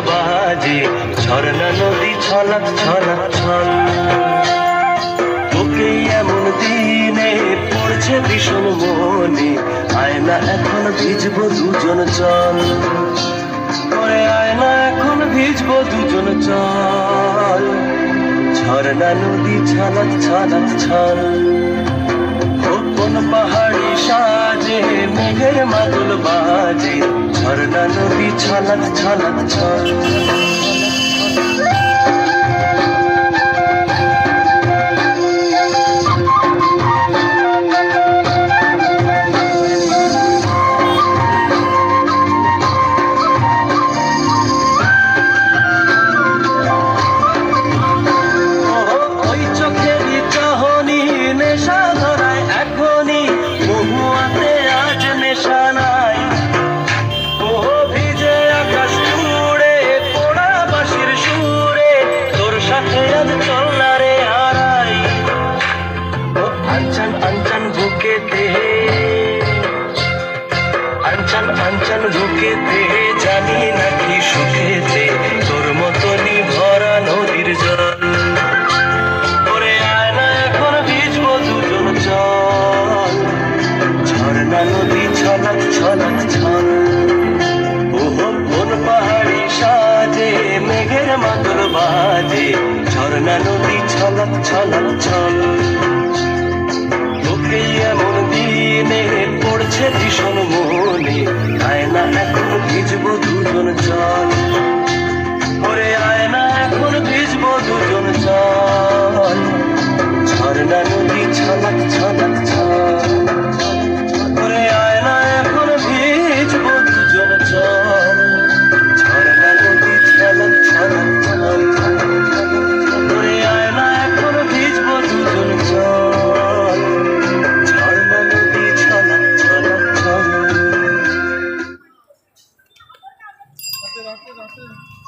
বাজে, ঝর্ণা নদী ছলাক ছলাক, ছল। তোকে এমন দিনে পড়ছে ভীষণ মনে, আয়না এখন ভিজবো দুজন চল। করে আয়না এখন ভিজবো দুজন চল। ঝর্ণা নদী ছলাক ছলাক, ছল। কোন পাহাড়ি সাজে মেঘের মাদুল বাজে ঝর্ণা নদী ছলাক ছলাক ছল। বুকেতে জানি নাকি সুখেতে নদী ছলাক ছলাক ছল। পাহাড়ি সাজে, মেঘের মাদল বাজে। ঝর্ণা নদী ছলাক ছলাক ছল। তোকে ভিজবো দুজন চল। ওরে আয় না এখন ভিজবো দুজন চল। ঝর্ণা নদী ছালাক ছালাক ছাল 这个这是。这